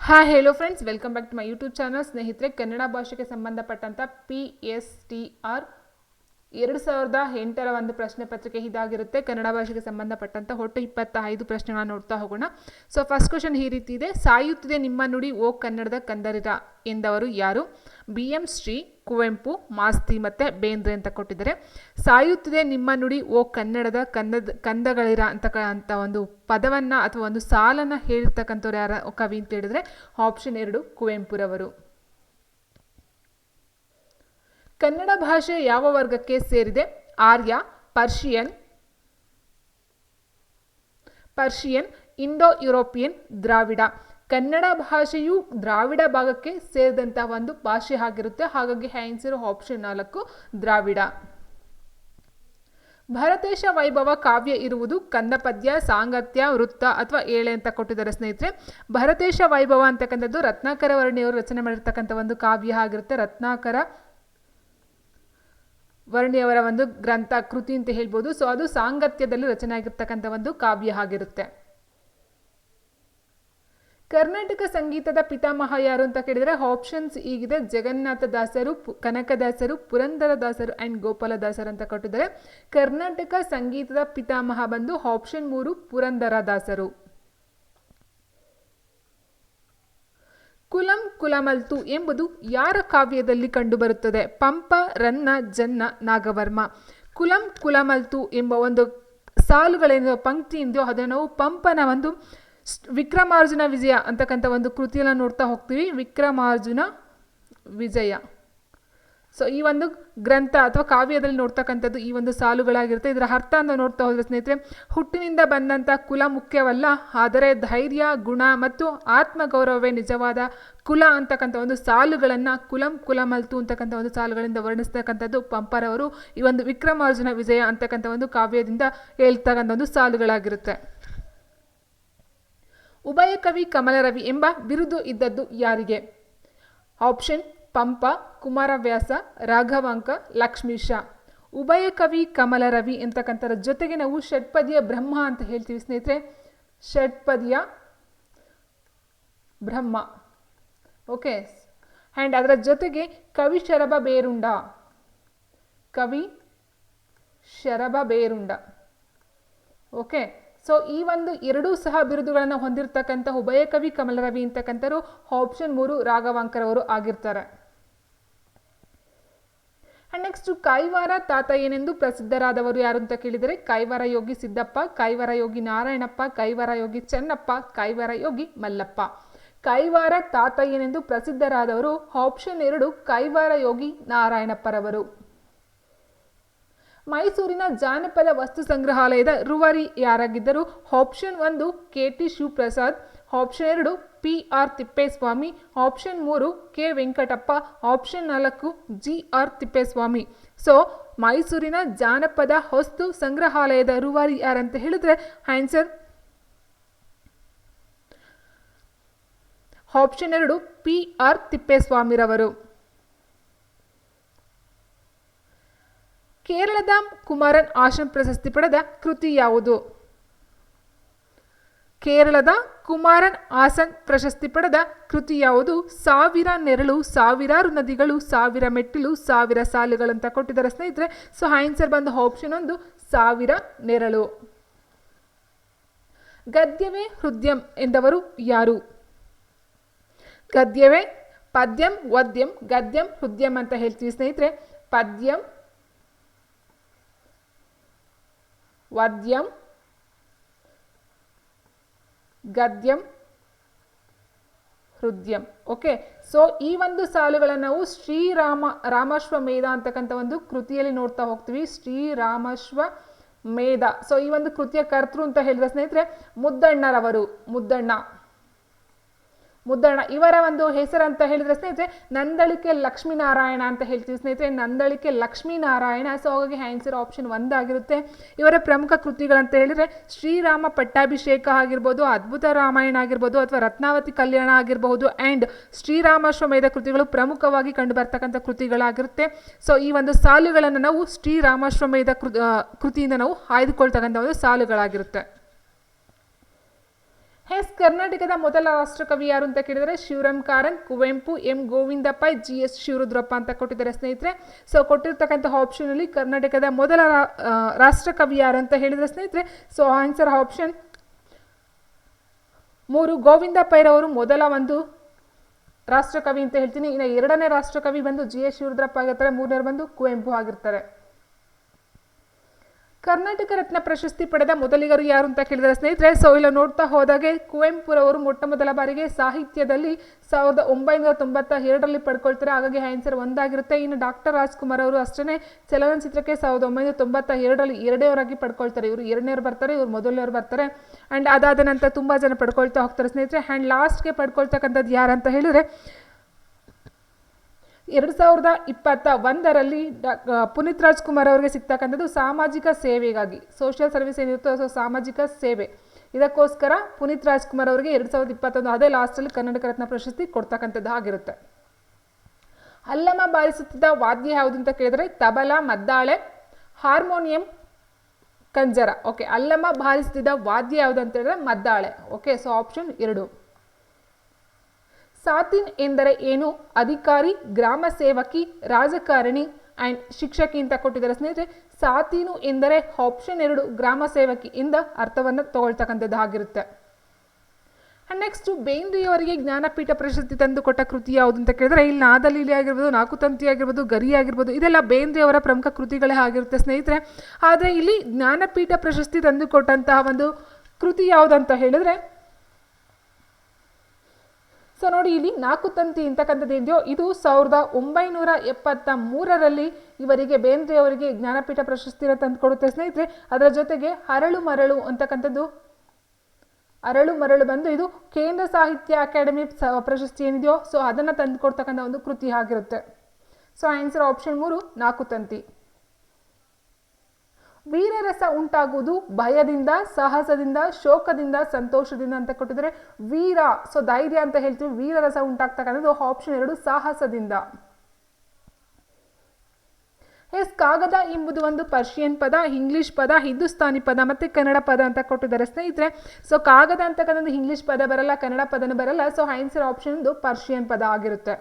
Hi hello friends welcome back to my YouTube channel ಸ್ನೇಹಿತರೆ, ಕನ್ನಡ ಭಾಷೆಗೆ ಸಂಬಂಧಪಟ್ಟಂಥ ಪಿ ಎಸ್ ಟಿ ಆರ್ ಎರಡು ಸಾವಿರದ ಎಂಟರ ಒಂದು ಪ್ರಶ್ನೆ ಪತ್ರಿಕೆ ಇದಾಗಿರುತ್ತೆ. ಕನ್ನಡ ಭಾಷೆಗೆ ಸಂಬಂಧಪಟ್ಟಂಥ ಒಟ್ಟು ಇಪ್ಪತ್ತ ಐದು ಪ್ರಶ್ನೆಗಳನ್ನ ನೋಡ್ತಾ ಹೋಗೋಣ. ಸೊ ಫಸ್ಟ್ ಕ್ವಶನ್ ಈ ರೀತಿ ಇದೆ. ಸಾಯುತ್ತಿದೆ ನಿಮ್ಮ ನುಡಿ ಓ ಕನ್ನಡದ ಕಂದರಿರ ಎಂದವರು ಯಾರು? ಬಿ ಎಂ ಶ್ರೀ ಕುವೆಂಪು ಮಾಸ್ತಿ ಮತ್ತು ಬೇಂದ್ರೆ ಅಂತ ಕೊಟ್ಟಿದ್ದಾರೆ. ಸಾಯುತ್ತಿದೆ ನಿಮ್ಮ ನುಡಿ, ಓ ಕನ್ನಡದ ಕನ್ನದ, ಕಂದಗಳಿರ ಅಂತ ಅಂತ ಒಂದು ಪದವನ್ನು ಅಥವಾ ಒಂದು ಸಾಲನ್ನು ಹೇಳಿರ್ತಕ್ಕಂಥವ್ರು ಯಾರ, ಕವಿ ಅಂತ ಹೇಳಿದ್ರೆ ಆಪ್ಷನ್ ಎರಡು, ಕುವೆಂಪುರವರು. ಕನ್ನಡ ಭಾಷೆ ಯಾವ ವರ್ಗಕ್ಕೆ ಸೇರಿದೆ? Arya, Persian Persian Indo European Dravida. Kannada ಭಾಷೆಯು ದ್ರಾವಿಡ ಭಾಗಕ್ಕೆ ಸೇರಿದಂತಹ ಒಂದು ಭಾಷೆ ಆಗಿರುತ್ತೆ. ಹಾಗಾಗಿ ಆನ್ಸರ್ ಆಪ್ಷನ್ ನಾಲ್ಕು ದ್ರಾವಿಡ. ಭರತೇಶ ವೈಭವ ಕಾವ್ಯ ಇರುವುದು ಕಂದಪದ್ಯ ಸಾಂಗತ್ಯ, ವೃತ್ತ ಅಥವಾ ಏಳೆ ಅಂತ ಕೊಟ್ಟಿದ್ದಾರೆ ಸ್ನೇಹಿತರೆ. ಭರತೇಶ ವೈಭವ ಅಂತಕ್ಕಂಥದ್ದು ರತ್ನಾಕರ ವರ್ಣಿಯವರು ರಚನೆ ಮಾಡಿರ್ತಕ್ಕಂಥ ಒಂದು ಕಾವ್ಯ ಆಗಿರುತ್ತೆ. ರತ್ನಾಕರ ವರ್ಣಿಯವರ ಒಂದು ಗ್ರಂಥ ಕೃತಿ ಅಂತ ಹೇಳ್ಬೋದು. ಸೊ ಅದು ಸಾಂಗತ್ಯದಲ್ಲಿ ರಚನೆ ಆಗಿರ್ತಕ್ಕಂಥ ಒಂದು ಕಾವ್ಯ ಆಗಿರುತ್ತೆ. ಕರ್ನಾಟಕ ಸಂಗೀತದ ಪಿತಾಮಹ ಯಾರು ಅಂತ ಕೇಳಿದರೆ ಆಪ್ಷನ್ಸ್ ಈಗಿದೆ. ಜಗನ್ನಾಥ ದಾಸರು ಕನಕದಾಸರು ಪುರಂದರ ದಾಸರು ಆ್ಯಂಡ್ ಗೋಪಾಲದಾಸರು ಅಂತ ಕೊಟ್ಟಿದ್ದಾರೆ. ಕರ್ನಾಟಕ ಸಂಗೀತದ ಪಿತಾಮಹ ಬಂದು ಆಪ್ಷನ್ ಮೂರು, ಪುರಂದರ ದಾಸರು. ಕುಲಂ ಕುಲಮಲ್ತು ಎಂಬುದು ಯಾರ ಕಾವ್ಯದಲ್ಲಿ ಕಂಡುಬರುತ್ತದೆ? ಪಂಪ, ರನ್ನ, ಜನ್ನ, ನಾಗವರ್ಮ. ಕುಲಂ ಕುಲಮಲ್ತು ಎಂಬ ಒಂದು ಸಾಲುಗಳೇನೋ ಪಂಕ್ತಿಯಿಂದ, ಅದನ್ನು ಪಂಪನ ಒಂದು ವಿಕ್ರಮಾರ್ಜುನ ವಿಜಯ ಅಂತಕ್ಕಂಥ ಒಂದು ಕೃತಿಯನ್ನು ನೋಡ್ತಾ ಹೋಗ್ತೀವಿ. ವಿಕ್ರಮಾರ್ಜುನ ವಿಜಯ. ಸೊ ಈ ಒಂದು ಗ್ರಂಥ ಅಥವಾ ಕಾವ್ಯದಲ್ಲಿ ನೋಡ್ತಕ್ಕಂಥದ್ದು ಈ ಒಂದು ಸಾಲುಗಳಾಗಿರುತ್ತೆ. ಇದರ ಅರ್ಥ ಅಂತ ನೋಡ್ತಾ ಹೋದ್ರೆ ಸ್ನೇಹಿತರೆ, ಹುಟ್ಟಿನಿಂದ ಬಂದಂಥ ಕುಲ ಮುಖ್ಯವಲ್ಲ, ಆದರೆ ಧೈರ್ಯ, ಗುಣ ಮತ್ತು ಆತ್ಮಗೌರವವೇ ನಿಜವಾದ ಕುಲ ಅಂತಕ್ಕಂಥ ಒಂದು ಸಾಲುಗಳನ್ನು ಕುಲಂ ಕುಲಮಲ್ತು ಅಂತಕ್ಕಂಥ ಒಂದು ಸಾಲುಗಳಿಂದ ವರ್ಣಿಸ್ತಕ್ಕಂಥದ್ದು ಪಂಪರವರು ಈ ಒಂದು ವಿಕ್ರಮಾರ್ಜುನ ವಿಜಯ ಅಂತಕ್ಕಂಥ ಒಂದು ಕಾವ್ಯದಿಂದ ಹೇಳ್ತಕ್ಕಂಥ ಒಂದು ಸಾಲುಗಳಾಗಿರುತ್ತೆ. ಉಭಯ ಕವಿ ಕಮಲರವಿ ಎಂಬ ಬಿರುದು ಇದ್ದದ್ದು ಯಾರಿಗೆ? ಆಪ್ಷನ್, ಪಂಪ, ಕುಮಾರವ್ಯಾಸ, ರಾಘವಾಂಕ ಲಕ್ಷ್ಮೀಶ ಉಭಯ ಕವಿ ಕಮಲರವಿ ಅಂತಕ್ಕಂಥರ ಜೊತೆಗೆ ನಾವು ಷಟ್ಪದಿಯ ಬ್ರಹ್ಮ ಅಂತ ಹೇಳ್ತೀವಿ ಸ್ನೇಹಿತರೆ. ಷಟ್ಪದಿಯ ಬ್ರಹ್ಮ. ಓಕೆ. ಆ್ಯಂಡ್ ಅದರ ಜೊತೆಗೆ ಕವಿ ಶರಭ ಬೇರುಂಡ. ಕವಿ ಶರಭ ಬೇರುಂಡ. ಓಕೆ. ಸೊ ಈ ಒಂದು ಎರಡೂ ಸಹ ಬಿರುದುಗಳನ್ನು ಹೊಂದಿರತಕ್ಕಂಥ ಉಭಯ ಕವಿ ಕಮಲರವಿ ಅಂತಕ್ಕಂಥರು ಆಪ್ಷನ್ ಮೂರು ರಾಘವಾಂಕರವರು ಆಗಿರ್ತಾರೆ. ಆ್ಯಂಡ್ ನೆಕ್ಸ್ಟ್ ಕೈವಾರ ತಾತ ಏನೆಂದು ಪ್ರಸಿದ್ಧರಾದವರು ಯಾರು ಅಂತ ಕೇಳಿದರೆ ಕೈವಾರ ಯೋಗಿ ಸಿದ್ದಪ್ಪ, ಕೈವಾರ ಯೋಗಿ ನಾರಾಯಣಪ್ಪ, ಕೈವಾರ ಯೋಗಿ ಚೆನ್ನಪ್ಪ, ಕೈವಾರ ಯೋಗಿ ಮಲ್ಲಪ್ಪ. ಕೈವಾರ ತಾತ ಏನೆಂದು ಪ್ರಸಿದ್ಧರಾದವರು ಆಪ್ಷನ್ ಎರಡು ಕೈವಾರ ಯೋಗಿ ನಾರಾಯಣಪ್ಪರವರು. ಮೈಸೂರಿನ ಜಾನಪದ ವಸ್ತು ಸಂಗ್ರಹಾಲಯದ ರೂವಾರಿ ಯಾರಾಗಿದ್ದರು? ಆಪ್ಷನ್ ಒಂದು, ಕೆ ಟಿ ಶಿವಪ್ರಸಾದ್. ಆಪ್ಷನ್ ಎರಡು, ಪಿ ಆರ್ ತಿಪ್ಪೇಸ್ವಾಮಿ. ಆಪ್ಷನ್ ಮೂರು, ಕೆ ವೆಂಕಟಪ್ಪ. ಆಪ್ಷನ್ ನಾಲ್ಕು, ಜಿ ಆರ್ ತಿಪ್ಪೇಸ್ವಾಮಿ. ಸೊ ಮೈಸೂರಿನ ಜಾನಪದ ವಸ್ತು ಸಂಗ್ರಹಾಲಯದ ರೂವಾರಿ ಯಾರಂತ ಹೇಳಿದ್ರೆ? ಆನ್ಸರ್ ಆಪ್ಷನ್ ಎರಡು, ಪಿ ಆರ್ ತಿಪ್ಪೇಸ್ವಾಮಿರವರು. ಕೇರಳದ ಕುಮಾರನ್ ಆಶ್ರಮ್ ಪ್ರಶಸ್ತಿ ಪಡೆದ ಕೃತಿ ಯಾವುದು? ಕೇರಳದ ಕುಮಾರನ್ ಆಸನ್ ಪ್ರಶಸ್ತಿ ಪಡೆದ ಕೃತಿ ಯಾವುದು? ಸಾವಿರ ನೆರಳು, ಸಾವಿರಾರು ನದಿಗಳು, ಸಾವಿರ ಮೆಟ್ಟಿಲು, ಸಾವಿರ ಸಾಲುಗಳು ಅಂತ ಕೊಟ್ಟಿದ್ದಾರೆ ಸ್ನೇಹಿತರೆ. ಸೊ ಆನ್ಸರ್ ಬಂದ ಆಪ್ಷನ್ ಒಂದು ಸಾವಿರ ನೆರಳು. ಗದ್ಯವೇ ಹೃದಯಂ ಎಂದವರು ಯಾರು? ಗದ್ಯವೇ ಪದ್ಯಂ, ವದ್ಯಂ, ಗದ್ಯಂ, ಹೃದಯಂ ಅಂತ ಹೇಳ್ತೀವಿ ಸ್ನೇಹಿತರೆ. ಪದ್ಯಂ ವದ್ಯಂ ಗದ್ಯಂ ಹೃದ್ಯಂ ಓಕೆ ಸೊ ಈ ಒಂದು ಸಾಲುಗಳನ್ನು ನಾವು ಶ್ರೀರಾಮ, ರಾಮಾಶ್ವಮೇಧ ಅಂತಕ್ಕಂಥ ಒಂದು ಕೃತಿಯಲ್ಲಿ ನೋಡ್ತಾ ಹೋಗ್ತೀವಿ. ಶ್ರೀರಾಮಶ್ವ ಮೇಧ. ಸೊ ಈ ಒಂದು ಕೃತಿಯ ಕರ್ತೃ ಅಂತ ಹೇಳಿದ ಸ್ನೇಹಿತರೆ ಮುದ್ದಣ್ಣರವರು, ಮುದ್ದಣ್ಣ. ಮುದ್ದಣ್ಣ ಇವರ ಒಂದು ಹೆಸರು ಅಂತ ಹೇಳಿದ್ರೆ ಸ್ನೇಹಿತರೆ, ನಂದಳಿಕೆ ಲಕ್ಷ್ಮೀನಾರಾಯಣ ಅಂತ ಹೇಳ್ತೀವಿ ಸ್ನೇಹಿತರೆ. ನಂದಳಿಕೆ ಲಕ್ಷ್ಮೀನಾರಾಯಣ. ಸೊ ಹಾಗಾಗಿ ಆನ್ಸರ್ ಆಪ್ಷನ್ ಒಂದಾಗಿರುತ್ತೆ ಇವರ ಪ್ರಮುಖ ಕೃತಿಗಳಂತ ಹೇಳಿದ್ರೆ, ಶ್ರೀರಾಮ ಪಟ್ಟಾಭಿಷೇಕ ಆಗಿರ್ಬೋದು, ಅದ್ಭುತ ರಾಮಾಯಣ ಆಗಿರ್ಬೋದು, ಅಥವಾ ರತ್ನಾವತಿ ಕಲ್ಯಾಣ ಆಗಿರಬಹುದು ಆ್ಯಂಡ್ ಶ್ರೀರಾಮಾಶ್ವಮೇಧ ಕೃತಿಗಳು ಪ್ರಮುಖವಾಗಿ ಕಂಡು ಬರ್ತಕ್ಕಂಥ ಕೃತಿಗಳಾಗಿರುತ್ತೆ. ಸೊ ಈ ಒಂದು ಸಾಲುಗಳನ್ನು ನಾವು ಶ್ರೀರಾಮಾಶ್ವಮೇಧ ಕೃತಿಯಿಂದ ನಾವು ಆಯ್ದುಕೊಳ್ತಕ್ಕಂಥ ಒಂದು ಸಾಲುಗಳಾಗಿರುತ್ತೆ. ಎಸ್ ಕರ್ನಾಟಕದ ಮೊದಲ ರಾಷ್ಟ್ರಕವಿ ಯಾರು ಅಂತ ಕೇಳಿದರೆ Shivaram Karanth, Kuvempu, M Govinda Pai G S Shivarudrappa ಅಂತ ಕೊಟ್ಟಿದ್ದಾರೆ ಸ್ನೇಹಿತರೆ. ಸೊ ಕೊಟ್ಟಿರ್ತಕ್ಕಂಥ ಆಪ್ಷನಲ್ಲಿ ಕರ್ನಾಟಕದ ಮೊದಲ ರಾಷ್ಟ್ರಕವಿ ಯಾರು ಅಂತ ಹೇಳಿದರೆ ಸ್ನೇಹಿತರೆ. ಸೊ ಆನ್ಸರ್ ಆಪ್ಷನ್ ಮೂರು ಗೋವಿಂದ ಪೈರವರು ಮೊದಲ ಒಂದು ರಾಷ್ಟ್ರಕವಿ ಅಂತ ಹೇಳ್ತೀನಿ. ಇನ್ನು ಎರಡನೇ ರಾಷ್ಟ್ರಕವಿ ಬಂದು ಜಿ ಎಸ್ ಶಿವರುದ್ರಪ್ಪ ಆಗಿರ್ತಾರೆ ಮೂರನೇ ಬಂದು ಕುವೆಂಪು ಆಗಿರ್ತಾರೆ. ಕರ್ನಾಟಕ ರತ್ನ ಪ್ರಶಸ್ತಿ ಪಡೆದ ಮೊದಲಿಗರು ಯಾರು ಅಂತ ಕೇಳಿದರೆ ಸ್ನೇಹಿತರೆ ಸೊ ಇಲ್ಲ ನೋಡ್ತಾ ಹೋದಾಗೆ ಕುವೆಂಪುರವರು ಮೊಟ್ಟ ಮೊದಲ ಬಾರಿಗೆ ಸಾಹಿತ್ಯದಲ್ಲಿ ಸಾವಿರದ ಒಂಬೈನೂರ ತೊಂಬತ್ತ ಎರಡರಲ್ಲಿ ಪಡ್ಕೊಳ್ತಾರೆ. ಹಾಗಾಗಿ ಆನ್ಸರ್ ಒಂದಾಗಿರುತ್ತೆ. ಇನ್ನು ಡಾಕ್ಟರ್ ರಾಜ್ಕುಮಾರ್ ಅವರು ಅಷ್ಟೇ ಚಲನಚಿತ್ರಕ್ಕೆ ಸಾವಿರದ ಒಂಬೈನೂರ ತೊಂಬತ್ತ ಎರಡರಲ್ಲಿ ಎರಡನೇವರಾಗಿ ಪಡ್ಕೊಳ್ತಾರೆ. ಇವರು ಎರಡನೇವ್ರು ಬರ್ತಾರೆ, ಇವರು ಮೊದಲನೇವ್ರು ಬರ್ತಾರೆ. ಆ್ಯಂಡ್ ಅದಾದ ನಂತರ ತುಂಬ ಜನ ಪಡ್ಕೊಳ್ತಾ ಹೋಗ್ತಾರೆ ಸ್ನೇಹಿತರೆ. ಆ್ಯಂಡ್ ಲಾಸ್ಟ್ಗೆ ಪಡ್ಕೊಳ್ತಕ್ಕಂಥದ್ದು ಯಾರಂತ ಹೇಳಿದರೆ ಎರಡು ಸಾವಿರದ ಇಪ್ಪತ್ತ ಒಂದರಲ್ಲಿ ಡಾ ಪುನೀತ್ ರಾಜ್ಕುಮಾರ್ ಅವರಿಗೆ ಸಿಗ್ತಕ್ಕಂಥದ್ದು ಸಾಮಾಜಿಕ ಸೇವೆಗಾಗಿ ಸೋಷಿಯಲ್ ಸರ್ವಿಸ್ ಏನಿರುತ್ತೋ ಸೊ ಸಾಮಾಜಿಕ ಸೇವೆ. ಇದಕ್ಕೋಸ್ಕರ ಪುನೀತ್ ರಾಜ್ಕುಮಾರ್ ಅವರಿಗೆ ಎರಡು ಸಾವಿರದ ಇಪ್ಪತ್ತೊಂದು ಅದೇ ಲಾಸ್ಟಲ್ಲಿ ಕನ್ನಡಕ ರತ್ನ ಪ್ರಶಸ್ತಿ ಕೊಡ್ತಕ್ಕಂಥದ್ದು ಆಗಿರುತ್ತೆ ಅಲ್ಲಮ ಬಾರಿಸುತ್ತಿದ್ದ ವಾದ್ಯ ಯಾವುದು ಅಂತ ಕೇಳಿದರೆ ತಬಲ, ಮದ್ದಾಳೆ, ಹಾರ್ಮೋನಿಯಂ, ಕಂಜರ. ಓಕೆ ಅಲ್ಲಮ ಬಾರಿಸುತ್ತಿದ್ದ ವಾದ್ಯ ಯಾವುದು ಅಂತ ಹೇಳಿದ್ರೆ ಮದ್ದಾಳೆ. ಓಕೆ ಸೊ ಆಪ್ಷನ್ ಎರಡು. ಸಾತಿನ್ ಎಂದರೆ ಏನು? ಅಧಿಕಾರಿ, ಗ್ರಾಮ ಸೇವಕಿ, ರಾಜಕಾರಣಿ ಆ್ಯಂಡ್ ಶಿಕ್ಷಕಿ ಅಂತ ಕೊಟ್ಟಿದ್ದಾರೆ. ಸ್ನೇಹಿತರೆ, ಸಾತೀನು ಎಂದರೆ ಆಪ್ಷನ್ ಎರಡು, ಗ್ರಾಮ ಸೇವಕಿ ಇಂದ ಅರ್ಥವನ್ನು ತಗೊಳ್ತಕ್ಕಂಥದ್ದು ಆಗಿರುತ್ತೆ. ನೆಕ್ಸ್ಟು ಬೇಂದ್ರೆಯವರಿಗೆ ಜ್ಞಾನಪೀಠ ಪ್ರಶಸ್ತಿ ತಂದು ಕೊಟ್ಟ ಕೃತಿ ಯಾವುದು ಅಂತ ಕೇಳಿದ್ರೆ, ಇಲ್ಲಿ ನಾದಲೀಲಿ ಆಗಿರ್ಬೋದು ನಾಲ್ಕು ತಂತಿ ಆಗಿರ್ಬೋದು, ಗರಿ ಆಗಿರ್ಬೋದು, ಇದೆಲ್ಲ ಬೇಂದ್ರೆಯವರ ಪ್ರಮುಖ ಕೃತಿಗಳೇ ಆಗಿರುತ್ತೆ ಸ್ನೇಹಿತರೆ. ಆದರೆ ಇಲ್ಲಿ ಜ್ಞಾನಪೀಠ ಪ್ರಶಸ್ತಿ ತಂದು ಕೊಟ್ಟಂತಹ ಒಂದು ಕೃತಿ ಯಾವುದಂತ ಹೇಳಿದ್ರೆ ಸೊ ನೋಡಿ, ಇಲ್ಲಿ ನಾಲ್ಕು ತಂತಿ ಅಂತಕ್ಕಂಥದ್ದು ಇದೆಯೋ ಇದು ಸಾವಿರದ ಒಂಬೈನೂರ ಎಪ್ಪತ್ತ ಮೂರರಲ್ಲಿ ಇವರಿಗೆ ಬೇಂದ್ರೆ ಅವರಿಗೆ ಜ್ಞಾನಪೀಠ ಪ್ರಶಸ್ತಿನ ತಂದುಕೊಡುತ್ತೆ ಸ್ನೇಹಿತರೆ, ಅದರ ಜೊತೆಗೆ ಅರಳು ಮರಳು ಅಂತಕ್ಕಂಥದ್ದು, ಅರಳು ಮರಳು ಬಂದು ಇದು ಕೇಂದ್ರ ಸಾಹಿತ್ಯ ಅಕಾಡೆಮಿ ಪ್ರಶಸ್ತಿ ಏನಿದೆಯೋ, ಸೊ ಅದನ್ನು ತಂದುಕೊಡ್ತಕ್ಕಂಥ ಒಂದು ಕೃತಿ ಆಗಿರುತ್ತೆ. ಸೊ, ಆನ್ಸರ್ ಆಪ್ಷನ್ ಮೂರು, ನಾಲ್ಕು ತಂತಿ. ವೀರರಸ ಉಂಟಾಗುವುದು ಭಯದಿಂದ, ಸಾಹಸದಿಂದ, ಶೋಕದಿಂದ, ಸಂತೋಷದಿಂದ ಅಂತ ಕೊಟ್ಟಿದ್ದಾರೆ. ವೀರ, ಸೊ ಧೈರ್ಯ ಅಂತ ಹೇಳ್ತೀವಿ, ವೀರರಸ ಉಂಟಾಗ್ತಕ್ಕಂಥದ್ದು ಆಪ್ಷನ್ ಎರಡು, ಸಾಹಸದಿಂದ. ಎಸ್, ಕಾಗದ ಎಂಬುದು ಒಂದು ಪರ್ಷಿಯನ್ ಪದ, ಇಂಗ್ಲಿಷ್ ಪದ, ಹಿಂದೂಸ್ತಾನಿ ಪದ ಮತ್ತು ಕನ್ನಡ ಪದ ಅಂತ ಕೊಟ್ಟಿದ್ದಾರೆ ಸ್ನೇಹಿತರೆ. ಸೊ ಕಾಗದ ಅಂತಕ್ಕಂಥದ್ದು ಇಂಗ್ಲಿಷ್ ಪದ ಬರಲ್ಲ, ಕನ್ನಡ ಪದನೂ ಬರಲ್ಲ, ಸೊ ಆನ್ಸರ್ ಆಪ್ಷನ್ ಒಂದು ಪರ್ಷಿಯನ್ ಪದ ಆಗಿರುತ್ತೆ.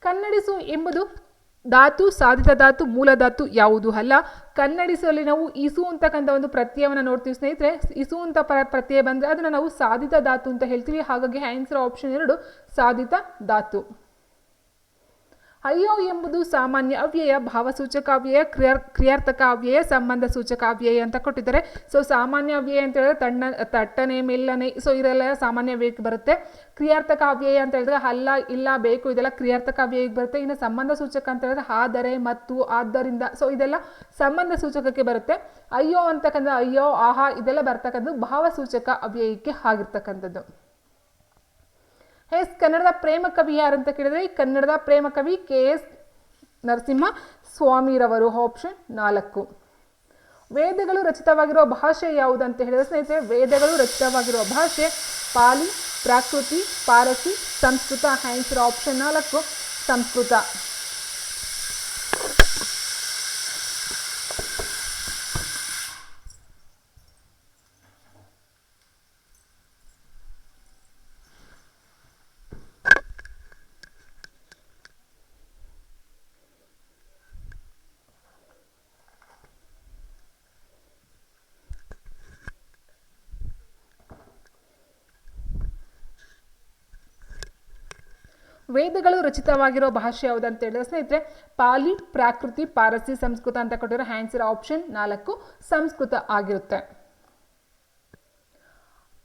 ಕನ್ನಡಿಸು ಎಂಬುದು ಧಾತು, ಸಾಧಿತ ಧಾತು, ಮೂಲ ಧಾತು ಯಾವುದು? ಅಲ್ಲ ಕನ್ನಡಿಸುವಲ್ಲಿ ನಾವು ಇಸು ಅಂತಕ್ಕಂಥ ಒಂದು ಪ್ರತ್ಯಯವನ್ನು ನೋಡ್ತೀವಿ ಸ್ನೇಹಿತರೆ. ಇಸು ಅಂತ ಪರ, ಪ್ರತ್ಯಯ ಬಂದರೆ ಅದನ್ನು ನಾವು ಸಾಧಿತ ಧಾತು ಅಂತ ಹೇಳ್ತೀವಿ. ಹಾಗಾಗಿ ಆನ್ಸರ್ ಆಪ್ಷನ್ ಎರಡು, ಸಾಧಿತ ಧಾತು. ಅಯ್ಯೋ ಎಂಬುದು ಸಾಮಾನ್ಯ ಅವ್ಯಯ ಭಾವಸೂಚಕ ಅವ್ಯಯ ಕ್ರಿಯರ್ ಕ್ರಿಯಾರ್ಥಕ ಅವ್ಯಯ ಸಂಬಂಧ ಸೂಚಕ ಅವ್ಯಯ ಅಂತ ಕೊಟ್ಟಿದ್ದಾರೆ. ಸೊ ಸಾಮಾನ್ಯ ಅವ್ಯಯ ಅಂತ ಹೇಳಿದ್ರೆ ತಣ್ಣ, ತಟ್ಟನೆ, ಮೆಲ್ಲನೆ ಸೊ ಇದೆಲ್ಲ ಸಾಮಾನ್ಯ ಅವ್ಯಯಕ್ಕೆ ಬರುತ್ತೆ. ಕ್ರಿಯಾರ್ಥಕ ಅವ್ಯಯ ಅಂತ ಹೇಳಿದ್ರೆ ಅಲ್ಲ, ಇಲ್ಲ, ಬೇಕು, ಇದೆಲ್ಲ ಕ್ರಿಯಾರ್ಥಕ ಅವ್ಯಯಕ್ಕೆ ಬರುತ್ತೆ. ಇನ್ನು ಸಂಬಂಧ ಸೂಚಕ ಅಂತ ಹೇಳಿದ್ರೆ ಆದರೆ, ಮತ್ತು, ಆದ್ದರಿಂದ ಸೊ ಇದೆಲ್ಲ ಸಂಬಂಧ ಸೂಚಕಕ್ಕೆ ಬರುತ್ತೆ. ಅಯ್ಯೋ ಅಂತಕ್ಕಂಥ ಅಯ್ಯೋ, ಆಹಾ, ಇದೆಲ್ಲ ಬರ್ತಕ್ಕಂಥದ್ದು ಭಾವಸೂಚಕ ಅವ್ಯಯಕ್ಕೆ ಆಗಿರ್ತಕ್ಕಂಥದ್ದು. ಎಸ್ ಕನ್ನಡದ ಪ್ರೇಮ ಕವಿ ಯಾರು ಅಂತ ಕೇಳಿದ್ರೆ ಈ ಕನ್ನಡದ ಪ್ರೇಮ ಕವಿ ಕೆ ಎಸ್ ನರಸಿಂಹ ಸ್ವಾಮಿರವರು ಆಪ್ಷನ್ ನಾಲ್ಕು. ವೇದಗಳು ರಚಿತವಾಗಿರುವ ಭಾಷೆ ಯಾವುದು ಅಂತ ಹೇಳಿದ್ರೆ ಸ್ನೇಹಿತರೆ, ವೇದಗಳು ರಚಿತವಾಗಿರುವ ಭಾಷೆ ಪಾಲಿ, ಪ್ರಾಕೃತಿ, ಪಾರಸಿ, ಸಂಸ್ಕೃತ. ಆನ್ಸರ್ ಆಪ್ಷನ್ ನಾಲ್ಕು, ಸಂಸ್ಕೃತ. ವೇದಗಳು ರಚಿತವಾಗಿರೋ ಭಾಷೆ ಯಾವುದು ಅಂತ ಹೇಳಿದ್ರೆ, ಸ್ನೇಹಿತರೆ ಪಾಲಿ ಪ್ರಾಕೃತಿ ಪಾರಸಿ ಸಂಸ್ಕೃತ ಅಂತ ಕೊಟ್ಟಿರೋ ಆನ್ಸರ್ ಆಪ್ಷನ್ ನಾಲ್ಕು ಸಂಸ್ಕೃತ ಆಗಿರುತ್ತೆ.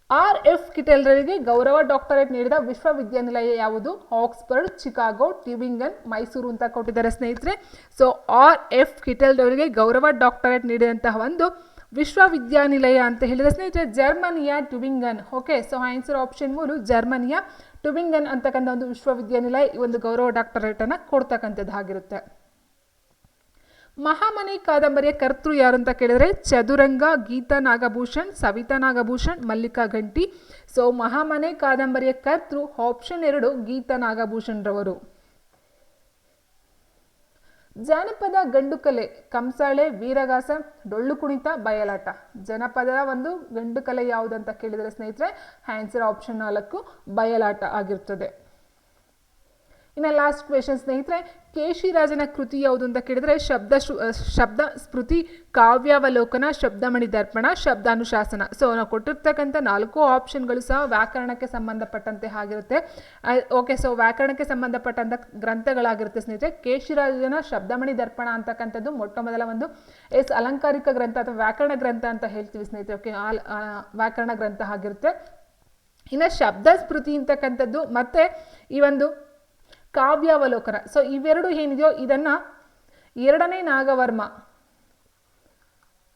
ಆರ್ ಎಫ್ ಕಿಟೆಲ್ರರಿಗೆ ಗೌರವ ಡಾಕ್ಟರೇಟ್ ನೀಡಿದ ವಿಶ್ವವಿದ್ಯಾನಿಲಯ ಯಾವುದು? ಆಕ್ಸ್ಫರ್ಡ್, ಚಿಕಾಗೋ ಟ್ಯೂವಿಂಗನ್ ಮೈಸೂರು ಅಂತ ಕೊಟ್ಟಿದ್ದಾರೆ ಸ್ನೇಹಿತರೆ. ಸೊ ಆರ್ ಎಫ್ ಕಿಟೆಲ್ರವರಿಗೆ ಗೌರವ ಡಾಕ್ಟರೇಟ್ ನೀಡಿದಂತಹ ಒಂದು ವಿಶ್ವವಿದ್ಯಾನಿಲಯ ಅಂತ ಹೇಳಿದ್ರೆ, ಸ್ನೇಹಿತರೆ, ಜರ್ಮನಿಯ Tubingen okay so answer option ಮೂರು ಜರ್ಮನಿಯ ಟ್ಯೂಬಿಂಗನ್ ಅಂತಕ್ಕಂಥ ಒಂದು ವಿಶ್ವವಿದ್ಯಾನಿಲಯ ಈ ಒಂದು ಗೌರವ ಡಾಕ್ಟರೇಟನ್ನು ಕೊಡ್ತಕ್ಕಂಥದ್ದು ಆಗಿರುತ್ತೆ ಮಹಾಮನಿ ಕಾದಂಬರಿಯ ಕರ್ತೃ ಯಾರು ಅಂತ ಕೇಳಿದ್ರೆ ಚದುರಂಗ, ಗೀತಾ ನಾಗಭೂಷಣ್, ಸವಿತಾ ನಾಗಭೂಷಣ್, ಮಲ್ಲಿಕಾ ಘಂಟಿ. ಸೊ ಮಹಾಮನೆ ಕಾದಂಬರಿಯ ಕರ್ತೃ ಆಪ್ಷನ್ ಎರಡು ಗೀತಾ ನಾಗಭೂಷಣ್ ರವರು. ಜಾನಪದ ಗಂಡು ಕಲೆ, ಕಂಸಾಳೆ, ವೀರಗಾಸ, ಡೊಳ್ಳು ಕುಣಿತ, ಬಯಲಾಟ. ಜನಪದ ಒಂದು ಗಂಡು ಕಲೆ ಯಾವುದಂತ ಕೇಳಿದರೆ ಸ್ನೇಹಿತರೆ ಆನ್ಸರ್ ಆಪ್ಷನ್ ನಾಲ್ಕು, ಬಯಲಾಟ ಆಗಿರ್ತದೆ. ಇನ್ನು ಲಾಸ್ಟ್ ಕ್ವೆಶನ್ ಸ್ನೇಹಿತರೆ, ಕೇಶಿರಾಜನ ಕೃತಿ ಯಾವುದು ಅಂತ ಕೇಳಿದ್ರೆ, ಶಬ್ದ ಶಬ್ದ ಸ್ಮೃತಿ, ಕಾವ್ಯಾವಲೋಕನ, ಶಬ್ದಮಣಿ ದರ್ಪಣ, ಶಬ್ದಾನುಶಾಸನ. ಸೊ ನಾವು ಕೊಟ್ಟಿರ್ತಕ್ಕಂಥ ನಾಲ್ಕು ಆಪ್ಷನ್ಗಳು ಸಹ ವ್ಯಾಕರಣಕ್ಕೆ ಸಂಬಂಧಪಟ್ಟಂತೆ ಆಗಿರುತ್ತೆ. ಓಕೆ ಸೊ ವ್ಯಾಕರಣಕ್ಕೆ ಸಂಬಂಧಪಟ್ಟಂಥ ಗ್ರಂಥಗಳಾಗಿರುತ್ತೆ ಸ್ನೇಹಿತರೆ. ಕೇಶಿರಾಜನ ಶಬ್ದಮಣಿ ದರ್ಪಣ ಅಂತಕ್ಕಂಥದ್ದು ಮೊಟ್ಟ ಮೊದಲ ಒಂದು. ಎಸ್, ಅಲಂಕಾರಿಕ ಗ್ರಂಥ ಅಥವಾ ವ್ಯಾಕರಣ ಗ್ರಂಥ ಅಂತ ಹೇಳ್ತೀವಿ ಸ್ನೇಹಿತರೆ. ಓಕೆ ವ್ಯಾಕರಣ ಗ್ರಂಥ ಆಗಿರುತ್ತೆ. ಇನ್ನು ಶಬ್ದ ಸ್ಮೃತಿ ಅಂತಕ್ಕಂಥದ್ದು, ಮತ್ತೆ ಈ ಒಂದು ಕಾವ್ಯಾವಲೋಕನ. ಸೊ ಇವೆರಡು ಏನಿದೆಯೋ ಇದನ್ನು ಎರಡನೇ ನಾಗವರ್ಮ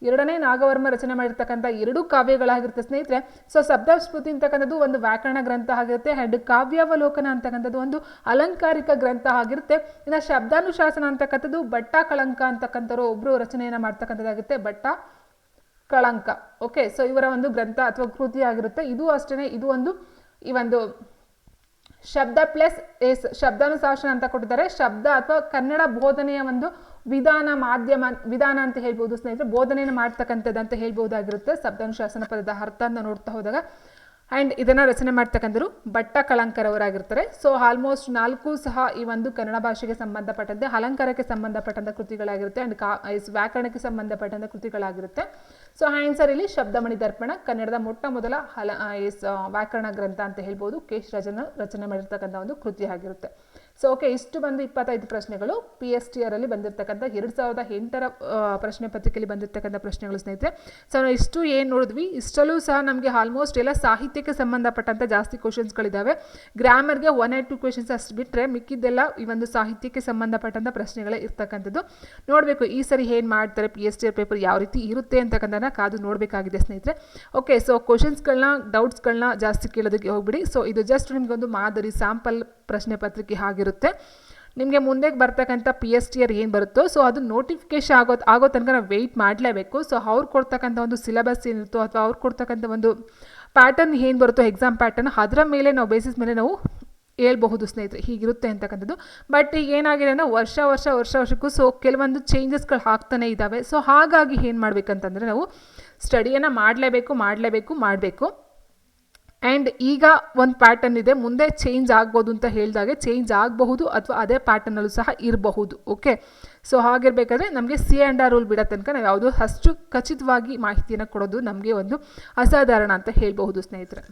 ಎರಡನೇ ನಾಗವರ್ಮ ರಚನೆ ಮಾಡಿರ್ತಕ್ಕಂಥ ಎರಡು ಕಾವ್ಯಗಳಾಗಿರುತ್ತೆ ಸ್ನೇಹಿತರೆ. ಸೊ ಶಬ್ದ ಸ್ಮೃತಿ ಅಂತಕ್ಕಂಥದ್ದು ಒಂದು ವ್ಯಾಕರಣ ಗ್ರಂಥ ಆಗಿರುತ್ತೆ ಆ್ಯಂಡ್ ಕಾವ್ಯಾವಲೋಕನ ಅಂತಕ್ಕಂಥದ್ದು ಒಂದು ಅಲಂಕಾರಿಕ ಗ್ರಂಥ ಆಗಿರುತ್ತೆ. ಇನ್ನು ಶಬ್ದಾನುಶಾಸನ ಅಂತಕ್ಕಂಥದ್ದು ಬಟ್ಟ ಕಳಂಕ ಅಂತಕ್ಕಂಥವ್ರು ಒಬ್ಬರು ರಚನೆಯನ್ನು ಮಾಡ್ತಕ್ಕಂಥದ್ದಾಗುತ್ತೆ, ಬಟ್ಟ ಕಳಂಕ. ಓಕೆ ಸೊ ಇವರ ಒಂದು ಗ್ರಂಥ ಅಥವಾ ಕೃತಿ ಆಗಿರುತ್ತೆ. ಇದು ಅಷ್ಟೇ ಇದು ಒಂದು ಈ ಒಂದು ಶಬ್ದ ಪ್ಲಸ್ ಎಸ್ ಶಬ್ದಾನುಶಾಸನ ಅಂತ ಕೊಟ್ಟಿದ್ದಾರೆ. ಶಬ್ದ ಅಥವಾ ಕನ್ನಡ ಬೋಧನೆಯ ಒಂದು ವಿಧಾನ, ಮಾಧ್ಯಮ, ವಿಧಾನ ಅಂತ ಹೇಳ್ಬೋದು ಸ್ನೇಹಿತರೆ. ಬೋಧನೆಯನ್ನು ಮಾಡ್ತಕ್ಕಂಥದ್ದು ಅಂತ ಹೇಳ್ಬೋದಾಗಿರುತ್ತೆ. ಶಬ್ದಾನುಶಾಸನ ಪದದ ಅರ್ಥ ಅಂತ ನೋಡ್ತಾ ಹೋದಾಗ ಆ್ಯಂಡ್ ಇದನ್ನು ರಚನೆ ಮಾಡ್ತಕ್ಕಂಥರು ಭಟ್ಟ ಕಳಂಕರವರಾಗಿರ್ತಾರೆ. ಸೊ ಆಲ್ಮೋಸ್ಟ್ ನಾಲ್ಕು ಸಹ ಈ ಒಂದು ಕನ್ನಡ ಭಾಷೆಗೆ ಸಂಬಂಧಪಟ್ಟಂತೆ, ಅಲಂಕಾರಕ್ಕೆ ಸಂಬಂಧಪಟ್ಟಂಥ ಕೃತಿಗಳಾಗಿರುತ್ತೆ ಆ್ಯಂಡ್ ಕಾ ವ್ಯಾಕರಣಕ್ಕೆ ಸಂಬಂಧಪಟ್ಟಂಥ ಕೃತಿಗಳಾಗಿರುತ್ತೆ. ಸೊ ಆನ್ಸರ್ ಇಲ್ಲಿ ಶಬ್ದಮಣಿ ದರ್ಪಣ, ಕನ್ನಡದ ಮೊಟ್ಟ ಮೊದಲ ಹಲ ಇಸ್ ವ್ಯಾಕರಣ ಗ್ರಂಥ ಅಂತ ಹೇಳ್ಬೋದು. ಕೇಶರಾಜನ ರಚನೆ ಮಾಡಿರ್ತಕ್ಕಂಥ ಒಂದು ಕೃತಿ ಆಗಿರುತ್ತೆ. ಸೊ ಓಕೆ ಇಷ್ಟು ಬಂದು ಇಪ್ಪತ್ತೈದು ಪ್ರಶ್ನೆಗಳು. ಪಿ ಎಸ್ ಟಿ ಆರಲ್ಲಿ ಬಂದಿರತಕ್ಕಂಥ ಎರಡು ಸಾವಿರದ ಎಂಟರ ಪ್ರಶ್ನೆ ಪತ್ರಿಕೆಯಲ್ಲಿ ಬಂದಿರತಕ್ಕಂಥ ಪ್ರಶ್ನೆಗಳು ಸ್ನೇಹಿತರೆ. ಸೊ ನಾವು ಇಷ್ಟು ಏನು ನೋಡಿದ್ವಿ? ಇಷ್ಟಲ್ಲೂ ಸಹ ನಮಗೆ ಆಲ್ಮೋಸ್ಟ್ ಎಲ್ಲ ಸಾಹಿತ್ಯಕ್ಕೆ ಸಂಬಂಧಪಟ್ಟಂಥ ಜಾಸ್ತಿ ಕ್ವಶನ್ಸ್ಗಳಿದ್ದಾವೆ ಗ್ರಾಮರ್ಗೆ ಒನ್ ಆ್ಯಂಡ್ ಟು ಕ್ವೆಶನ್ಸ್ ಅಷ್ಟು ಬಿಟ್ಟರೆ ಮಿಕ್ಕಿದ್ದೆಲ್ಲ ಈ ಒಂದು ಸಾಹಿತ್ಯಕ್ಕೆ ಸಂಬಂಧಪಟ್ಟಂಥ ಪ್ರಶ್ನೆಗಳೇ ಇರ್ತಕ್ಕಂಥದ್ದು. ನೋಡಬೇಕು, ಈ ಸರಿ ಏನು ಮಾಡ್ತಾರೆ? P S T R paper ಯಾವ ರೀತಿ ಇರುತ್ತೆ ಅಂತಕ್ಕಂಥದ್ದನ್ನ ಕಾದು ನೋಡಬೇಕಾಗಿದೆ ಸ್ನೇಹಿತರೆ. ಓಕೆ ಸೊ ಕ್ವಶನ್ಸ್ಗಳನ್ನ ಡೌಟ್ಸ್ಗಳನ್ನ ಜಾಸ್ತಿ ಕೇಳೋದಕ್ಕೆ ಹೋಗ್ಬಿಡಿ. ಸೊ ಇದು ಜಸ್ಟ್ ನಿಮಗೊಂದು ಮಾದರಿ ಸ್ಯಾಂಪಲ್ ಪ್ರಶ್ನೆ ಪತ್ರಿಕೆ ಆಗಿರುತ್ತೆ. ನಿಮಗೆ ಮುಂದೆ ಬರ್ತಕ್ಕಂಥ ಪಿ ಎಸ್ ಟಿ ಆರ್ ಏನು ಬರುತ್ತೋ ಸೊ ಅದು ನೋಟಿಫಿಕೇಶನ್ ಆಗೋ ಆಗೋ ತನಕ ನಾವು ವೆಯ್ಟ್ ಮಾಡಲೇಬೇಕು. ಸೊ ಅವ್ರು ಕೊಡ್ತಕ್ಕಂಥ ಒಂದು ಸಿಲೆಬಸ್ ಏನಿರುತ್ತೋ ಅಥವಾ ಅವ್ರು ಕೊಡ್ತಕ್ಕಂಥ ಒಂದು ಪ್ಯಾಟರ್ನ್ ಏನು ಬರುತ್ತೋ ಎಕ್ಸಾಮ್ ಪ್ಯಾಟರ್ನ್ ಅದರ ಮೇಲೆ ನಾವು ಬೇಸಿಸ್ ಮೇಲೆ ನಾವು ಹೇಳ್ಬಹುದು ಸ್ನೇಹಿತರೆ, ಹೀಗಿರುತ್ತೆ ಅಂತಕ್ಕಂಥದ್ದು. ಬಟ್ ಈಗ ಏನಾಗಿದೆ ಅಂದರೆ ವರ್ಷ ವರ್ಷ ವರ್ಷ, ವರ್ಷಕ್ಕೂ ಸೊ ಕೆಲವೊಂದು ಚೇಂಜಸ್ಗಳು ಆಗ್ತಾನೆ ಇದ್ದಾವೆ ಸೊ ಹಾಗಾಗಿ ಏನು ಮಾಡಬೇಕಂತಂದರೆ ನಾವು ಸ್ಟಡಿಯನ್ನು ಮಾಡಲೇಬೇಕು ಮಾಡಲೇಬೇಕು, ಮಾಡಬೇಕು. ಆ್ಯಂಡ್ ಈಗ ಒಂದು ಪ್ಯಾಟರ್ನ್ ಇದೆ, ಮುಂದೆ ಚೇಂಜ್ ಆಗ್ಬೋದು ಅಂತ ಹೇಳಿದಾಗೆ ಚೇಂಜ್ ಆಗಬಹುದು ಅಥವಾ ಅದೇ ಪ್ಯಾಟರ್ನಲ್ಲೂ ಸಹ ಇರಬಹುದು ಓಕೆ ಸೊ ಹಾಗಿರಬೇಕಾದ್ರೆ ನಮಗೆ ಸಿ ಆ್ಯಂಡ್ ಆರ್ ರೂಲ್ ಬಿಡೋ ತನಕ ನಾವು ಯಾವುದೋ ಅಷ್ಟು ಖಚಿತವಾಗಿ ಮಾಹಿತಿಯನ್ನು ಕೊಡೋದು ನಮಗೆ ಒಂದು ಅಸಾಧಾರಣ ಅಂತ ಹೇಳಬಹುದು ಸ್ನೇಹಿತರೆ.